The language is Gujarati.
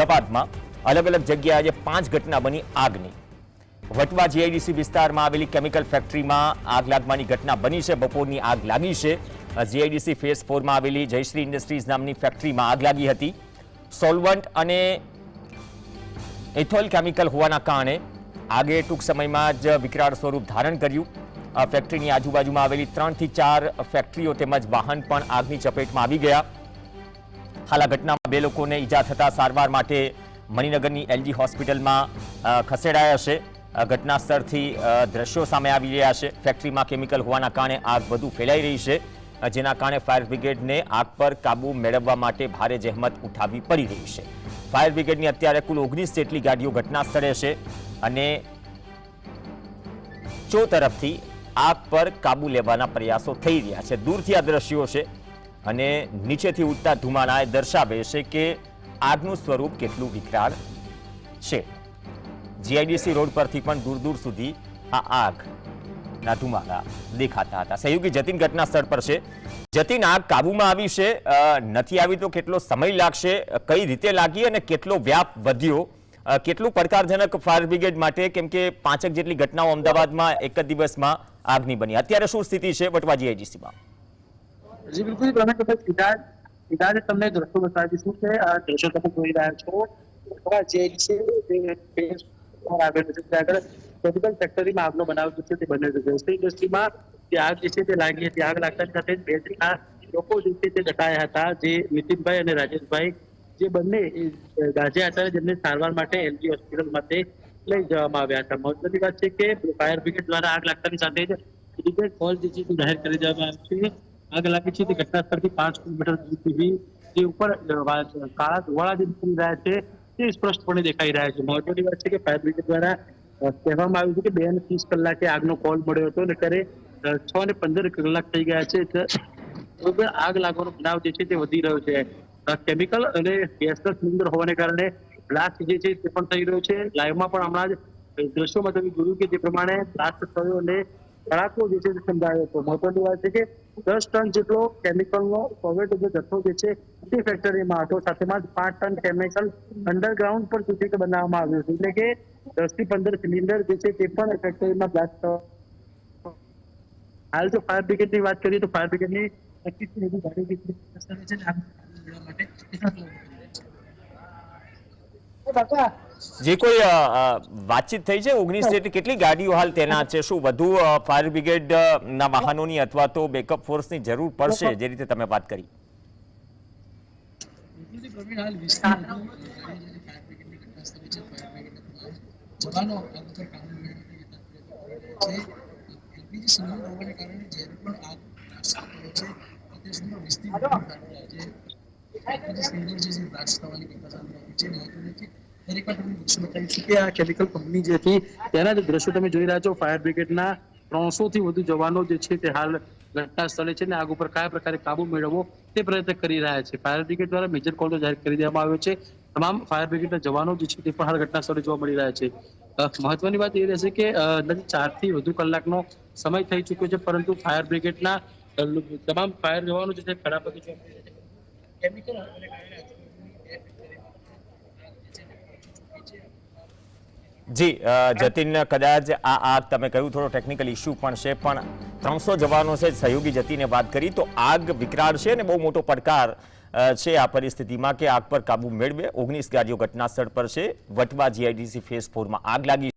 અમદાવાદમાં અલગ અલગ જગ્યાએ આજે પાંચ ઘટના બની આગની. વટવા જીઆઈડીસી વિસ્તારમાં આવેલી કેમિકલ ફેક્ટરીમાં આગ લાગવાની ઘટના બની છે, બપોરની આગ લાગી છે. જીઆઈડીસી ફેઝ ફોરમાં આવેલી જયશ્રી ઇન્ડસ્ટ્રીઝ નામની ફેક્ટરીમાં આગ લાગી હતી. સોલ્વન્ટ અને એથોલ કેમિકલ હોવાના કારણે આગે ટૂંક સમયમાં જ વિકરાળ સ્વરૂપ ધારણ કર્યું. આ ફેક્ટરીની આજુબાજુમાં આવેલી ત્રણથી ચાર ફેક્ટરીઓ તેમજ વાહન પણ આગની ચપેટમાં આવી ગયા. હાલ આ ઘટનામાં બે લોકોને ઈજા થતા સારવાર માટે મણિનગરની એલજી હોસ્પિટલમાં ખસેડાયા છે. ઘટના સ્થળથી દ્રશ્યો સામે આવી રહ્યા છે. ફેક્ટરીમાં કેમિકલ હોવાના કારણે આગ વધુ ફેલાઈ રહી છે. જેના કારણે ફાયર બ્રિગેડને આગ પર કાબુ મેળવવા માટે ભારે જહેમત ઉઠાવવી પડી રહી છે. ફાયર બ્રિગેડની અત્યારે કુલ ઓગણીસ જેટલી ગાડીઓ ઘટના સ્થળે છે અને ચો તરફથી આગ પર કાબુ લેવાના પ્રયાસો થઈ રહ્યા છે. દૂરથી આ દ્રશ્યો છે. અને નીચેથી ઉઠતા ધુમાડા દર્શાવે છે કે આગનું સ્વરૂપ કેટલું વિકરાળ છે. જીઆઈડીસી રોડ પરથી પણ દૂર દૂર સુધી આ આગના ધુમાડા દેખાતા હતા. સહયોગી જતીન ઘટના સ્થળ પર છે. જતીન, આગ કાબુમાં આવી છે? નથી આવી તો કેટલો સમય લાગશે? કઈ રીતે લાગી અને કેટલો વ્યાપ વધ્યો? કેટલું પડકારજનક ફાયર બ્રિગેડ માટે? કેમ કે પાંચક જેટલી ઘટનાઓ અમદાવાદમાં એક જ દિવસમાં આગની બની. અત્યારે શું સ્થિતિ છે? વટવા જીઆઈડીસીમાં. જી, બિલકુલ. તમે કદાચ સીધા સીધા જ તમને દ્રશ્યો બતાવી દીધું કે આ દ્રશ્યો તમે જોઈ રહ્યા છો. જે છે તે આવેલું છે. ત્યાં આગળ કેમિકલ ફેક્ટરીમાં આગનો બનાવ છે તે બને છે. જયશ્રી ઇન્ડસ્ટ્રીમાં જે આગ જે છે તે લાગી હતી. આગ લાગતાની સાથે જ બે લોકો જે છે તે દટાયા હતા, જે નીતિનભાઈ અને રાજેશભાઈ. જે બંને ગાજે હતા જેમને સારવાર માટે એલજી હોસ્પિટલ માટે લઈ જવામાં આવ્યા હતા. મહત્વની વાત છે કે ફાયર બ્રિગેડ દ્વારા આગ લાગતાની સાથે જ ફોલ જે છે જાહેર કરી દેવામાં આવ્યું છે. આગ લાગી છે તે ઘટના સ્થળથી પાંચ કિલોમીટર દૂર સુધી જે ઉપર કાળા ધુવાળા જે નીકળી રહ્યા છે, તે સ્પષ્ટપણે દેખાઈ રહ્યા છે. મહત્વની વાત છે કે ફાયર બ્રિગેડ દ્વારા કહેવામાં આવ્યું છે કે બે ને ત્રીસ કલાકે આગનો કોલ મળ્યો હતો અને ત્યારે છ ને પંદર કલાક થઈ ગયા છે. આગ લાગવાનો બનાવ જે છે તે વધી રહ્યો છે. કેમિકલ અને ગેસના સિલિન્ડર હોવાને કારણે બ્લાસ્ટ જે છે તે પણ થઈ રહ્યો છે. લાઈવમાં પણ હમણાં જ દ્રશ્યોમાં તમે જોયું કે જે પ્રમાણે બ્લાસ્ટ થયો અને ધડાકો જે છે તે સમજાયો હતો. મહત્વની વાત છે કે દસ ટન જેટલો કેમિકલનો કોવેટ જે જથ્થો જે છે, તે ફેક્ટરીમાં હતો. સાથેમાં જ પાંચ ટન કેમિકલ અંડરગ્રાઉન્ડ પર સુધી બનાવવામાં આવ્યું હતું એટલે કે દસથી પંદર સિલિન્ડર જે છે, તે પણ ફેક્ટરીમાં બ્લાસ્ટ હાલ જો ફાયર બ્રિગેડની વાત કરીએ તો ફાયર બ્રિગેડની પચીસથી વધુ ગાડીઓ છે છે આગ માટે જે કોઈ વાતચીત થઈ છે ઓગણીસ જેટલી કેટલી ગાડીઓ હાલ તેના છે? શું વધુ ફાયર બ્રિગેડ ના વાહનોની અથવા તો બેકઅપ ફોર્સની જરૂર પડશે જે રીતે તમે વાત કરી? છે કેમિકલ કંપની જે હતી તેના જ દ્રશ્યો તમે જોઈ રહ્યા છો ફાયર બ્રિગેડના ત્રણસો થી વધુ જવાનો જે છે તે હાલ ઘટના સ્થળે છે ને આગ ઉપર કયા પ્રકારે કાબુ મેળવવો તે પ્રયત્ન કરી રહ્યા છે ફાયર બ્રિગેડ દ્વારા મેજર કોલ જાહેર કરી દેવામાં આવ્યો છે તમામ ફાયર બ્રિગેડના જવાનો જે છે તે પણ હાલ ઘટના સ્થળે જોવા મળી રહ્યા છે મહત્વની વાત એ રહેશે કે અંદાજે ચારથી વધુ કલાકનો સમય થઈ ચૂક્યો છે પરંતુ ફાયર બ્રિગેડના તમામ ફાયર જવાનો જે છે ખડા પગે કેમિકલ હોવાને કારણે આજુબાજુની બે ફેક્ટરીમાં આગ જે છે તે પહોંચી ચૂકી છે જી જતીન, કદાચ આ આગ તમે કહ્યું, થોડો ટેકનિકલ ઇસ્યુ પણ છે, પણ ત્રણસો જવાનો છે સહયોગી જતીને વાત કરી, તો આગ વિકરાળ છે ને બહુ મોટો પડકાર છે આ પરિસ્થિતિમાં કે આગ પર કાબુ મેળવે. ઓગણીસ ગાડીઓ ઘટના સ્થળ પર છે. વટવા જીઆઈડીસી ફેઝ ફોરમાં આગ લાગી